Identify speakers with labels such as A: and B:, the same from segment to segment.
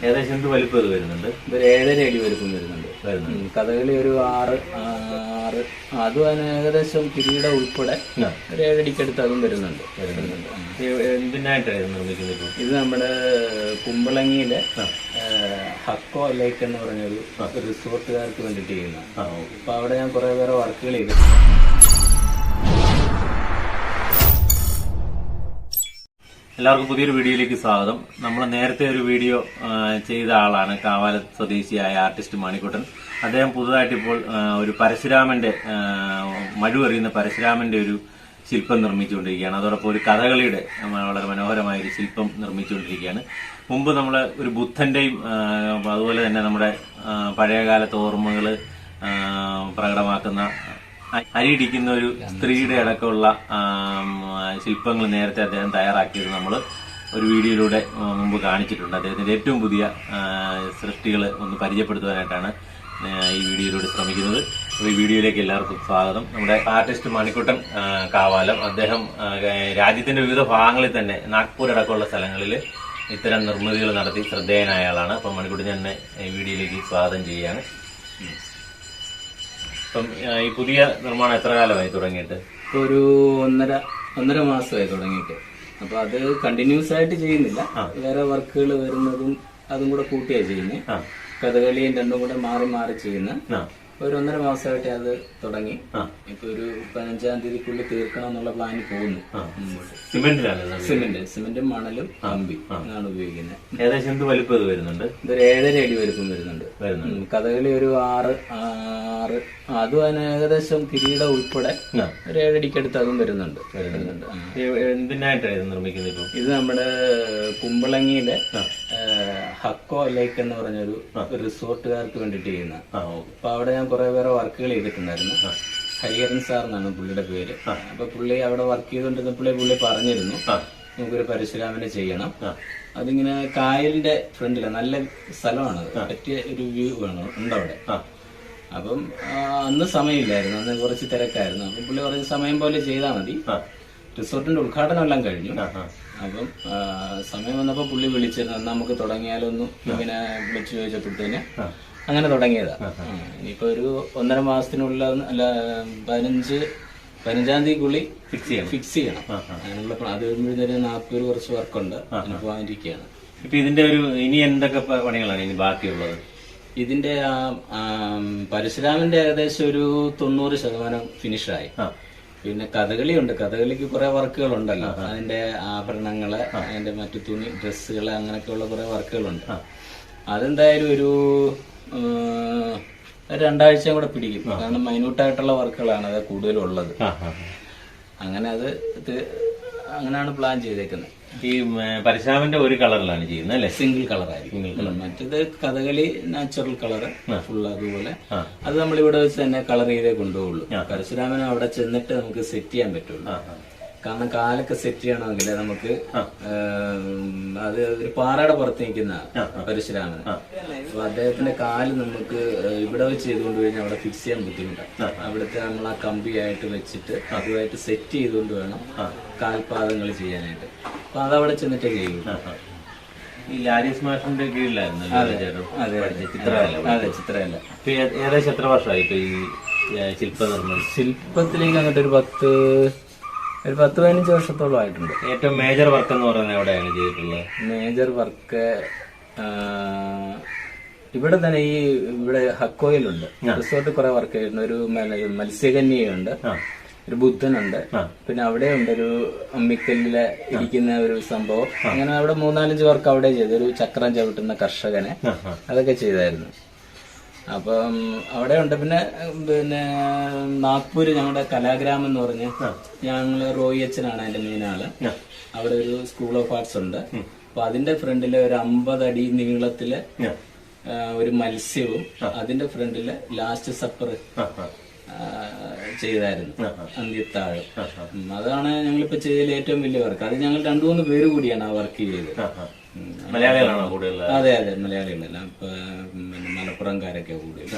A: ഏകദേശം എന്ത് വലിപ്പം ഇത് വരുന്നുണ്ട്?
B: ഒരു ഏഴര അടി വലിപ്പം വരുന്നുണ്ട്.
A: വരുന്നുണ്ട്.
B: കഥകളി ഒരു ആറ് ആറ് അതും അതിന് ഏകദേശം കിരീട ഉൾപ്പെടെ ഒരു ഏഴടിക്കടുത്ത് അതും വരുന്നുണ്ട്. വരുന്നുണ്ട്.
A: ഇത് നിർമ്മിക്കുന്നത്
B: ഇത് നമ്മുടെ കുമ്പളങ്ങിയിലെ ഹക്കോ ലേക്ക് എന്ന് പറഞ്ഞൊരു റിസോർട്ടുകാർക്ക് വേണ്ടിയിട്ട് ചെയ്യുന്ന
A: അപ്പോൾ
B: അപ്പൊ അവിടെ ഞാൻ കുറെ പേരെ വർക്കുകൾ ചെയ്തു
A: എല്ലാവർക്കും പുതിയൊരു വീഡിയോയിലേക്ക് സ്വാഗതം. നമ്മൾ നേരത്തെ ഒരു വീഡിയോ ചെയ്ത ആളാണ് കാവാല സ്വദേശിയായ ആർട്ടിസ്റ്റ് മണിക്കുട്ടൻ. അദ്ദേഹം പുതുതായിട്ട് ഇപ്പോൾ ഒരു പരശുരാമന്റെ മഴുവെറിയുന്ന പരശുരാമന്റെ ഒരു ശില്പം നിർമ്മിച്ചുകൊണ്ടിരിക്കുകയാണ്. അതോടൊപ്പം ഒരു കഥകളിയുടെ വളരെ മനോഹരമായ ഒരു ശില്പം നിർമ്മിച്ചുകൊണ്ടിരിക്കുകയാണ്. മുമ്പ് നമ്മൾ ഒരു ബുദ്ധന്റെയും അതുപോലെ തന്നെ നമ്മുടെ പഴയകാലത്തെ ഓർമ്മകൾ പ്രകടമാക്കുന്ന അരിയിടിക്കുന്ന ഒരു സ്ത്രീയുടെ അടക്കമുള്ള ശില്പങ്ങൾ നേരത്തെ അദ്ദേഹം തയ്യാറാക്കിയത് നമ്മൾ ഒരു വീഡിയോയിലൂടെ മുമ്പ് കാണിച്ചിട്ടുണ്ട്. അദ്ദേഹത്തിന്റെ ഏറ്റവും പുതിയ സൃഷ്ടികൾ ഒന്ന് പരിചയപ്പെടുത്തുവാനായിട്ടാണ് ഈ വീഡിയോയിലൂടെ ശ്രമിക്കുന്നത്. അപ്പോൾ ഈ വീഡിയോയിലേക്ക് എല്ലാവർക്കും സ്വാഗതം. നമ്മുടെ ആർട്ടിസ്റ്റ് മണിക്കുട്ടൻ കാവാലം. അദ്ദേഹം രാജ്യത്തിന്റെ വിവിധ ഭാഗങ്ങളിൽ തന്നെ നാഗ്പൂർ അടക്കമുള്ള സ്ഥലങ്ങളിൽ ഇത്തരം നിർമ്മിതികൾ നടത്തി ശ്രദ്ധേയനായ ആളാണ്. അപ്പം മണിക്കുട്ടൻ തന്നെ ഈ വീഡിയോയിലേക്ക് സ്വാഗതം ചെയ്യുകയാണ്. ഇപ്പം ഈ പുതിയ നിർമ്മാണം എത്ര കാലമായി തുടങ്ങിയിട്ട്?
B: ഇപ്പൊ ഒരു ഒന്നര ഒന്നര മാസമായി തുടങ്ങിയിട്ട്. അപ്പൊ അത് കണ്ടിന്യൂസ് ആയിട്ട് ചെയ്യുന്നില്ല. വേറെ വർക്കുകൾ വരുന്നതും അതും കൂടെ കൂട്ടിയാണ് ചെയ്യുന്നത് കഥകളിയും രണ്ടും കൂടെ മാറി മാറി ചെയ്യുന്ന ഒരു ഒന്നര മാസമായിട്ട് അത് തുടങ്ങി. ഇപ്പൊ ഒരു പതിനഞ്ചാം തീയതിക്കുള്ളിൽ തീർക്കണം എന്നുള്ള പ്ലാൻ പോകുന്നു.
A: സിമെന്റിലാണ്
B: സിമെന്റ് സിമെന്റും മണലും കമ്പി ആണ് ഉപയോഗിക്കുന്നത്.
A: ഏകദേശം എന്ത് വലിപ്പം ഇത് വരുന്നുണ്ട്?
B: ഇതൊരു ഏഴര അടി വലുപ്പം വരുന്നുണ്ട്. കഥകളി ഒരു ആറ് ആറ് അതും അതിന് ഏകദേശം കിരീടം ഉൾപ്പെടെ ഒരു ഏഴടിക്കടുത്ത് അതും വരുന്നുണ്ട്. വരുന്നുണ്ട്.
A: എന്തിനായിട്ടാണ് ഇത് നിർമ്മിക്കുന്നത്
B: ഇത് നമ്മുടെ കുമ്പളങ്ങിയിലെ ഹക്കോ ലേക്ക് എന്ന് പറഞ്ഞൊരു ഒരു റിസോർട്ടുകാർക്ക് വേണ്ടിയിട്ട് ചെയ്യുന്ന. അപ്പൊ അവിടെ ഞാൻ കുറെ പേരെ വർക്കുകൾ ചെയ്തിട്ടുണ്ടായിരുന്നു. ഹരിഹരൻ സാർ എന്നാണ് പുള്ളിയുടെ പേര്. അപ്പൊ പുള്ളി അവിടെ വർക്ക് ചെയ്തുകൊണ്ടിരുന്നപ്പോഴേ പുള്ളി പറഞ്ഞിരുന്നു. നമുക്കൊരു പരശുരാമനെ ചെയ്യണം. അതിങ്ങനെ കായലിന്റെ ഫ്രണ്ടിൽ നല്ല സ്ഥലമാണ്. പറ്റിയ ഒരു വ്യൂ വേണം
A: ഉണ്ടവിടെ.
B: അപ്പം അന്ന് സമയമില്ലായിരുന്നു. അന്ന് കുറച്ച് തിരക്കായിരുന്നു. അപ്പം പുള്ളി കുറച്ച് സമയം പോലെ ചെയ്താൽ മതി. റിസോർട്ടിന്റെ ഉദ്ഘാടനം എല്ലാം കഴിഞ്ഞു അപ്പം സമയം വന്നപ്പോൾ പുള്ളി വിളിച്ചിരുന്നു എന്നാ നമുക്ക് തുടങ്ങിയാലൊന്നും ഇങ്ങനെ വിളിച്ചു ചോദിച്ചപ്പോഴത്തേന്. അങ്ങനെ തുടങ്ങിയതാ. ഇനിയിപ്പോ ഒരു ഒന്നര മാസത്തിനുള്ള അല്ല പതിനഞ്ച് പതിനഞ്ചാം തീയതിക്കുള്ളിൽ
A: ഫിക്സ് ചെയ്യണം.
B: ഫിക്സ് ചെയ്യണം. അതിനുള്ള അത് കഴിയുമ്പോഴത്തേന് നാൽപ്പത് കുറച്ച് വർക്കുണ്ട്. അതിന് പോകാനിരിക്കുകയാണ്.
A: ഇപ്പൊ ഇതിന്റെ ഒരു ഇനി എന്തൊക്കെ പണികളാണ് ഇനി ബാക്കിയുള്ളത്?
B: ഇതിന്റെ പരശുരാമന്റെ ഏകദേശം ഒരു തൊണ്ണൂറ് ശതമാനം ഫിനിഷായി
A: ആ
B: കഥകളി ഉണ്ട് കഥകളിക്ക് കുറെ വർക്കുകൾ ഉണ്ടല്ലോ അതിന്റെ ആഭരണങ്ങൾ അതിന്റെ മറ്റു തുണി ഡ്രസ്സുകൾ അങ്ങനെയൊക്കെയുള്ള കുറെ വർക്കുകളുണ്ട്. അതെന്തായാലും ഒരു രണ്ടാഴ്ച കൂടെ പിടിക്കും. കാരണം മൈന്യൂട്ടായിട്ടുള്ള വർക്കുകളാണ് അത് കൂടുതലും ഉള്ളത്
A: ആ ആ.
B: അങ്ങനെ അത് അങ്ങനെയാണ് പ്ലാൻ ചെയ്തേക്കുന്നത്.
A: ഈ പരശുരാമന്റെ ഒരു കളറിലാണ് ചെയ്യുന്നത് അല്ലേ?
B: Single colour. ആയിരിക്കും മറ്റേത് കഥകളി നാച്ചുറൽ കളർ ഫുൾ അതുപോലെ. അത് നമ്മൾ ഇവിടെ വെച്ച് തന്നെ കളർ ചെയ്തേ കൊണ്ടുപോകുള്ളൂ പരശുരാമൻ അവിടെ ചെന്നിട്ട് നമുക്ക് സെറ്റ് ചെയ്യാൻ പറ്റുള്ളൂ. കാരണം കാലൊക്കെ സെറ്റ് ചെയ്യണമെങ്കിൽ നമുക്ക് അത് ഒരു പാറയുടെ പുറത്ത് നിൽക്കുന്ന പരശുരാമൻ അപ്പൊ അദ്ദേഹത്തിന്റെ കാൽ നമുക്ക് ഇവിടെ വെച്ച് ചെയ്തുകൊണ്ട് കഴിഞ്ഞാൽ അവിടെ ഫിക്സ് ചെയ്യാൻ ബുദ്ധിമുട്ടാണ് അവിടുത്തെ നമ്മൾ ആ കമ്പിയായിട്ട് വെച്ചിട്ട് അതുമായിട്ട് സെറ്റ് ചെയ്തുകൊണ്ട് വേണം കാൽപാദങ്ങൾ ചെയ്യാനായിട്ട്. അപ്പൊ അതവിടെ ചെന്നിട്ടേ ചെയ്യൂ.
A: ഈ ലാരിസ് മാഷിന്റെ കീഴിലായിരുന്നു
B: അതെ ചിത്രമല്ല
A: ഏകദേശം എത്ര വർഷമായി ഇപ്പൊ ഈ ശില്പനിർമ്മാണം?
B: ശില്പത്തിലേക്ക് അങ്ങോട്ട് ഒരു പത്ത് ഒരു പത്ത് പതിനഞ്ച് വർഷത്തോളം ആയിട്ടുണ്ട്.
A: ഏറ്റവും മേജർ വർക്ക് എന്ന് പറയുന്നത് എവിടെയാണ് ചെയ്തിട്ടുള്ളത്?
B: മേജർ വർക്ക് ഇവിടെ തന്നെ ഈ ഇവിടെ ഹക്കോയിലുണ്ട്. റിസോർട്ട് കുറെ വർക്ക് ചെയ്യുന്ന ഒരു മത്സ്യകന്യുണ്ട് മത്സ്യകന്യയുണ്ട്. ഒരു ബുദ്ധനുണ്ട്. പിന്നെ അവിടെ ഉണ്ട് ഒരു അമ്മിക്കല്ലിൽ ഇരിക്കുന്ന ഒരു സംഭവം. അങ്ങനെ അവിടെ മൂന്നാലഞ്ച് വർക്ക് അവിടെ ചെയ്തു. ഒരു ചക്രം ചവിട്ടുന്ന കർഷകനെ. അതൊക്കെ ചെയ്തായിരുന്നു. അപ്പം അവിടെ ഉണ്ട് പിന്നെ പിന്നെ നാഗ്പൂര് ഞങ്ങളുടെ കലാഗ്രാമം എന്ന് പറഞ്ഞ് ഞങ്ങൾ റോയി അച്ഛനാണ് അതിന്റെ മെയിൻ
A: ആൾ.
B: അവിടെ ഒരു സ്കൂൾ ഓഫ് ആർട്സ് ഉണ്ട്. അപ്പൊ അതിന്റെ ഫ്രണ്ടിൽ ഒരു അമ്പത് അടി നീളത്തിൽ ഒരു മത്സ്യവും അതിന്റെ ഫ്രണ്ടിൽ ലാസ്റ്റ് സപ്പർ. ചെയ്തായിരുന്നു. അന്ത്യത്താഴം അതാണ് ഞങ്ങളിപ്പോ ചെയ്തതിൽ ഏറ്റവും വലിയ വർക്ക്. അത് ഞങ്ങൾ രണ്ടു മൂന്ന് പേര് കൂടിയാണ് ആ വർക്ക് ചെയ്തത്.
A: മലയാളികളാണോ കൂടുതൽ
B: അതെ അതെ മലയാളികളല്ല. മലപ്പുറംകാരൊക്കെ കൂടുതൽ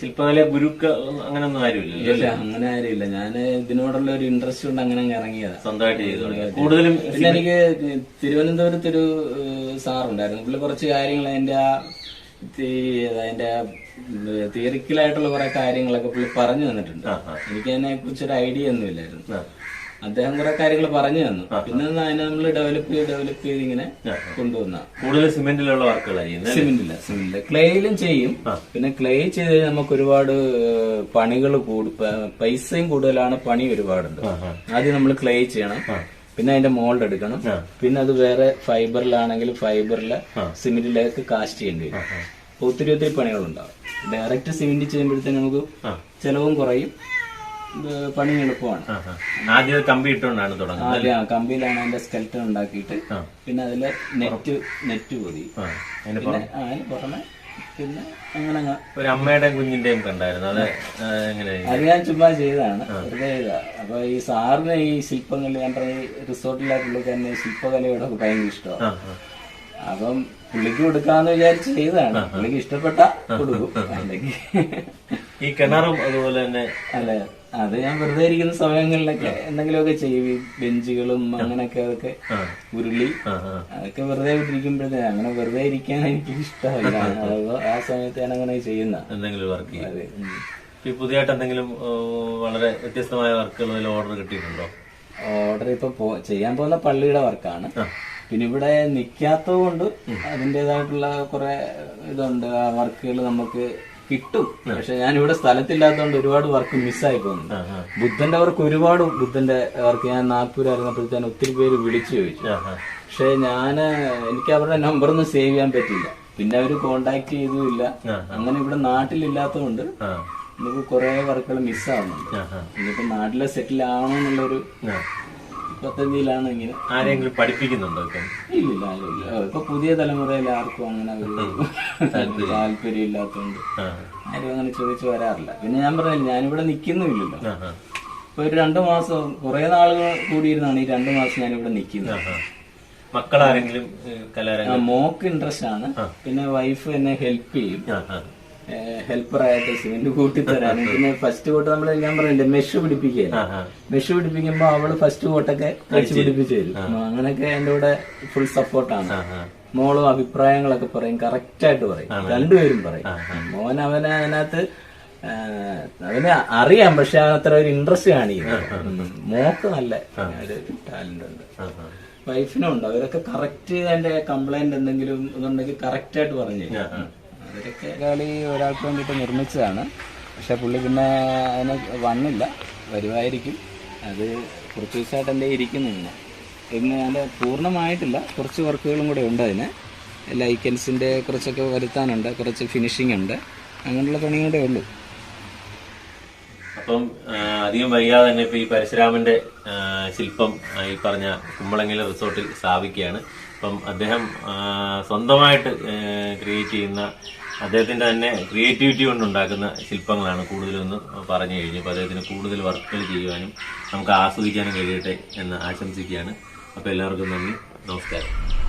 A: ശില്പകല ഗുരുക്ക അങ്ങനൊന്നും ആരുമില്ലല്ലോ
B: ഇല്ല അങ്ങനെ ആരുമില്ല. ഞാൻ ഇതിനോടുള്ള ഒരു ഇൻട്രസ്റ്റ് കൊണ്ട് അങ്ങനെ അങ്ങ് ഇറങ്ങിയതാ.
A: സ്വന്തമായിട്ട് ചെയ്തു കൂടുതലും
B: പിന്നെ എനിക്ക് തിരുവനന്തപുരത്തൊരു സാറുണ്ടായിരുന്നു. പുള്ളി കുറച്ച് കാര്യങ്ങൾ അതിന്റെ ആ അതിന്റെ തിയറിക്കലായിട്ടുള്ള കുറെ കാര്യങ്ങളൊക്കെ പുള്ളി പറഞ്ഞു തന്നിട്ടുണ്ട്. എനിക്ക് അതിനെ കുറിച്ച് ഒരു ഐഡിയ ഒന്നും ഇല്ലായിരുന്നു അദ്ദേഹം കുറെ കാര്യങ്ങൾ പറഞ്ഞു തന്നു. പിന്നെ അതിനെ നമ്മൾ ഡെവലപ്പ് ചെയ്ത് ഡെവലപ്പ് ചെയ്ത് ഇങ്ങനെ കൊണ്ടുവന്ന.
A: കൂടുതൽ സിമെന്റിലുള്ള വർക്കുകളാണ് സിമെന്റില്ല
B: സിമെന്റ് ഇല്ല സിമെന്റ് ഇല്ല ക്ലേയിലും ചെയ്യും. പിന്നെ ക്ലേ ചെയ്ത് നമുക്ക് ഒരുപാട് പണികൾ കൂടും പൈസയും കൂടുതലാണ് പണി ഒരുപാടുണ്ട്. ആദ്യം നമ്മൾ ക്ലേ ചെയ്യണം. പിന്നെ അതിന്റെ മോൾഡ് എടുക്കണം. പിന്നെ അത് വേറെ ഫൈബറിലാണെങ്കിൽ ഫൈബറിലെ സിമെന്റിലേക്ക് കാസ്റ്റ് ചെയ്യേണ്ടി വരും. അപ്പൊ ഒത്തിരി ഒത്തിരി പണികളുണ്ടാവും. ഡയറക്റ്റ് സിമെന്റ് ചെയ്യുമ്പോഴത്തേന് നമുക്ക് ചെലവും കുറയും. പണി എളുപ്പമാണ്.
A: ആദ്യം കമ്പി ഇട്ടുകൊണ്ടാണ് തുടങ്ങുന്നത്
B: ആദ്യം ആ കമ്പിയിലാണ് അതിന്റെ സ്കെൽറ്റൺ ഉണ്ടാക്കിയിട്ട് പിന്നെ അതിലെ നെറ്റ് നെറ്റ് പൊതി.
A: അതിന്
B: പുറമെ പിന്നെ അങ്ങനെ
A: ഒരു അമ്മയുടെയും കുഞ്ഞിന്റെയും കണ്ടായിരുന്നു അത്. ആ, എങ്ങനെ?
B: അത് ഞാൻ ചുമ്മാ ചെയ്തതാണ്. വെറുതെ അപ്പൊ ഈ സാറിന് ഈ ശില്പങ്ങൾ ഞാൻ പറഞ്ഞ റിസോർട്ടിലായിട്ടുള്ള തന്നെ ശില്പകലയോട് ഭയങ്കര ഇഷ്ടമാണ്. അപ്പം പുള്ളിക്ക് കൊടുക്കാന്ന് വിചാരിച്ച് ചെയ്തതാണ്. പുള്ളിക്ക് ഇഷ്ടപ്പെട്ട കൊടുക്കും. അല്ലെങ്കിൽ
A: ഈ കിണറും അതുപോലെ തന്നെ
B: അല്ലെ അത് ഞാൻ വെറുതെ ഇരിക്കുന്ന സമയങ്ങളിലൊക്കെ എന്തെങ്കിലുമൊക്കെ ചെയ്യും. ഈ ബെഞ്ചുകളും അങ്ങനെയൊക്കെ അതൊക്കെ ഉരുളി. അതൊക്കെ വെറുതെ ഇരിക്കുമ്പോഴത്തേ അങ്ങനെ വെറുതെ ഇരിക്കാൻ എനിക്ക് ഇഷ്ടമല്ല. അപ്പൊ ആ സമയത്ത് ഞാൻ അങ്ങനെ ചെയ്യുന്ന.
A: എന്തെങ്കിലും വർക്ക് ചെയ്യും. ഈ പുതിയതായിട്ട് എന്തെങ്കിലും വളരെ വ്യത്യസ്തമായ വർക്കുകൾ ഓർഡർ കിട്ടിയിട്ടുണ്ടോ?
B: ഓർഡർ ഇപ്പൊ ചെയ്യാൻ പോകുന്ന പള്ളിയുടെ വർക്കാണ്. പിന്നെ ഇവിടെ നിക്കാത്തത് കൊണ്ട് അതിന്റെതായിട്ടുള്ള കുറെ ഇതുണ്ട്. ആ വർക്കുകൾ നമുക്ക് കിട്ടും. പക്ഷെ ഞാൻ ഇവിടെ സ്ഥലത്തില്ലാത്തതുകൊണ്ട് ഒരുപാട് വർക്ക് മിസ്സായി പോകുന്നു. ബുദ്ധന്റെ വർക്ക് ഒരുപാട് ബുദ്ധന്റെ വർക്ക് ഞാൻ നാഗ്പൂരായിരുന്നപ്പോഴത്തേന് ഒത്തിരി പേര് വിളിച്ചു ചോദിച്ചു. പക്ഷെ ഞാൻ എനിക്ക് അവരുടെ നമ്പർ ഒന്നും സേവ് ചെയ്യാൻ പറ്റില്ല പിന്നെ അവർ കോണ്ടാക്ട് ചെയ്തുമില്ല. അങ്ങനെ ഇവിടെ നാട്ടിലില്ലാത്തതുകൊണ്ട് നമുക്ക് കുറെ വർക്കുകൾ മിസ്സാവുന്നുണ്ട്. ഇനിയിപ്പോ നാട്ടിലെ സെറ്റിൽ ആവണമെന്നുള്ളൊരു പദ്ധതിയിലാണ് ഇങ്ങനെ.
A: ആരെങ്കിലും പഠിപ്പിക്കുന്നുണ്ടോ ഇപ്പം?
B: ഇല്ലില്ല ആരുമില്ല ഇപ്പൊ പുതിയ തലമുറയിൽ ആർക്കും അങ്ങനെ ഒരു താല്പര്യം. ഇല്ലാത്തതുകൊണ്ട് ആരും അങ്ങനെ ചോദിച്ചു വരാറില്ല. പിന്നെ ഞാൻ പറഞ്ഞില്ല ഞാനിവിടെ നിൽക്കുന്നുമില്ലല്ലോ. ഇപ്പൊ ഒരു രണ്ടു മാസം കുറെ നാളുകൾ കൂടിയിരുന്നാണ് ഈ രണ്ടു മാസം ഞാനിവിടെ നിൽക്കുന്നത്.
A: മക്കളാരെങ്കിലും
B: മോക്ക് ഇൻട്രസ്റ്റ് ആണ്. പിന്നെ വൈഫ് എന്നെ ഹെൽപ്പ് ചെയ്യും. ഹെൽപ്പറായിട്ട് സിമെന്റ് തരാൻ പിന്നെ ഫസ്റ്റ് കോട്ട് നമ്മൾ ഞാൻ പറഞ്ഞില്ലേ മെഷ് പിടിപ്പിക്കുക
A: മെഷു ആ.
B: മെഷ് പിടിപ്പിക്കുമ്പോ അവൾ ഫസ്റ്റ് കോട്ടൊക്കെ അടിച്ചു പിടിപ്പിച്ചു തരും. അങ്ങനെയൊക്കെ എന്റെ കൂടെ ഫുൾ സപ്പോർട്ടാണ്. മോളും അഭിപ്രായങ്ങളൊക്കെ പറയും കറക്റ്റ് ആയിട്ട് പറയും. രണ്ടുപേരും പറയും. മോൻ അവനെ അതിനകത്ത് അവന് അറിയാം പക്ഷെ അത്ര ഒരു ഇൻട്രസ്റ്റ് കാണിക്കുന്നു. മോക്ക് നല്ല ഒരു ടാലന്റ് ഉണ്ട്. വൈഫിനും ഉണ്ട്. അവരൊക്കെ കറക്റ്റ് അതിന്റെ കംപ്ലൈന്റ് എന്തെങ്കിലും ഇതുണ്ടെങ്കിൽ കറക്റ്റ് ആയിട്ട് പറഞ്ഞു കളി ഒരാൾക്ക് വേണ്ടിയിട്ട് നിർമ്മിച്ചതാണ്. പക്ഷെ പുള്ളി പിന്നെ അതിന് വന്നില്ല. വരുമായിരിക്കും അത് കുറച്ച് ദിവസമായിട്ട് എന്റെ ഇരിക്കുന്നു ഇന്ന് ഇന്ന് അതിന്റെ പൂർണമായിട്ടില്ല. കുറച്ച് വർക്കുകളും കൂടെ ഉണ്ട് അതിന്. ലൈക്കൻസിന്റെ കുറച്ചൊക്കെ വരുത്താനുണ്ട്. കുറച്ച് ഫിനിഷിംഗ് ഉണ്ട്. അങ്ങനെയുള്ള പണിയും കൂടെ ഉള്ളൂ.
A: അപ്പം അധികം വൈകാതെ തന്നെ ഇപ്പൊ ഈ പരശുരാമന്റെ ശില്പം ഈ പറഞ്ഞ കുമ്പളങ്ങിലെ റിസോർട്ടിൽ സ്ഥാപിക്കുകയാണ്. അപ്പം അദ്ദേഹം സ്വന്തമായിട്ട് ക്രിയേറ്റ് ചെയ്യുന്ന അദ്ദേഹത്തിന്റെ തന്നെ ക്രിയേറ്റിവിറ്റി കൊണ്ടുണ്ടാക്കുന്ന ശില്പങ്ങളാണ് കൂടുതലൊന്ന് പറഞ്ഞു കഴിഞ്ഞു അപ്പോൾ അദ്ദേഹത്തിന് കൂടുതൽ വർക്കുകൾ ചെയ്യുവാനും നമുക്ക് ആസ്വദിക്കാനും കഴിയട്ടെ എന്ന് ആശംസിക്കുകയാണ്. അപ്പോൾ എല്ലാവർക്കും നന്ദി. നമസ്കാരം.